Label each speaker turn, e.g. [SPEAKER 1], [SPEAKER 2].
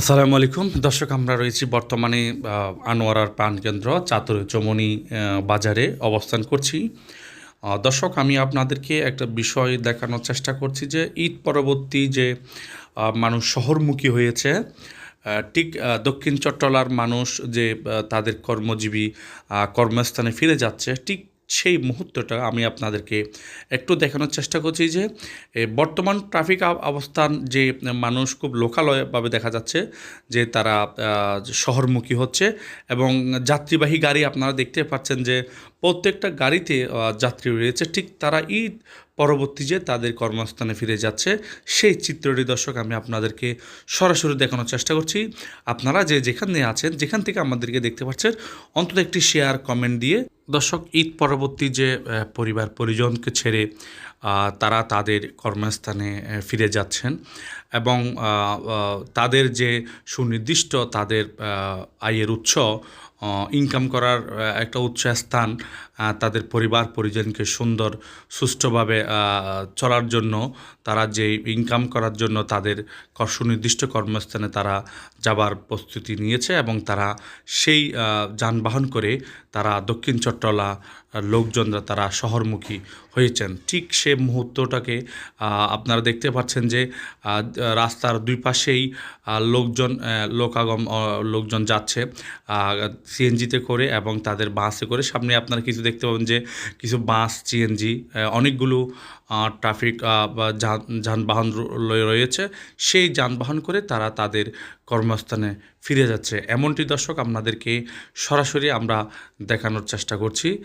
[SPEAKER 1] আসসালামু আলাইকুম। দর্শক, আমরা রয়েছি বর্তমানে আনোয়ারার প্রাণকেন্দ্র চাতুর চমনি বাজারে অবস্থান করছি। দর্শক, আমি আপনাদেরকে একটা বিষয় দেখানোর চেষ্টা করছি যে, ঈদ পরবর্তী যে মানুষ শহরমুখী হয়েছে ঠিক দক্ষিণ চট্টলার মানুষ যে তাদের কর্মজীবী কর্মস্থানে ফিরে যাচ্ছে, ঠিক সেই মুহূর্তটা আমি আপনাদেরকে একটু দেখানোর চেষ্টা করছি যে বর্তমান ট্রাফিক অবস্থান যে মানুষ খুব লোকালয়ভাবে দেখা যাচ্ছে যে তারা শহরমুখী হচ্ছে এবং যাত্রীবাহী গাড়ি আপনারা দেখতে পাচ্ছেন যে প্রত্যেকটা গাড়িতে যাত্রী রয়েছে। ঠিক তারা ঈদ পরবর্তী যে তাদের কর্মস্থানে ফিরে যাচ্ছে, সেই চিত্রটি দর্শক আমি আপনাদেরকে সরাসরি দেখানোর চেষ্টা করছি। আপনারা যে যেখানে আছেন, যেখান থেকে আমাদেরকে দেখতে পাচ্ছেন, অন্তত একটি শেয়ার কমেন্ট দিয়ে দর্শক, ঈদ পরবর্তী যে পরিবার পরিজনকে ছেড়ে তারা তাদের কর্মস্থানে ফিরে যাচ্ছেন এবং তাদের যে সুনির্দিষ্ট তাদের আয়ের উৎস ইনকাম করার একটা উৎস স্থান তাদের পরিবার পরিজনকে সুন্দর, সুষ্ঠুভাবে চলার জন্য, তারা যে ইনকাম করার জন্য তাদের সুনির্দিষ্ট কর্মস্থানে তারা যাবার প্রস্তুতি নিয়েছে এবং তারা সেই যানবাহন করে তারা দক্ষিণ চট্টলা লোকজনরা তারা শহরমুখী হয়েছেন। ঠিক সে মুহূর্তটাকে আপনারা দেখতে পাচ্ছেন যে রাস্তার দুই পাশেই লোকজন লোকাগম লোকজন যাচ্ছে সিএনজিতে করে এবং তাদের বাসে করে। সামনে আপনারা কিছু দেখতে পাবেন যে কিছু বাস সিএনজি অনেকগুলো ট্রাফিক বা যান- যানবাহন রয়েছে। সেই যানবাহন করে তারা তাদের কর্মস্থানে ফিরে যাচ্ছে। এমনটি দর্শক আপনাদেরকে সরাসরি আমরা দেখানোর চেষ্টা করছি।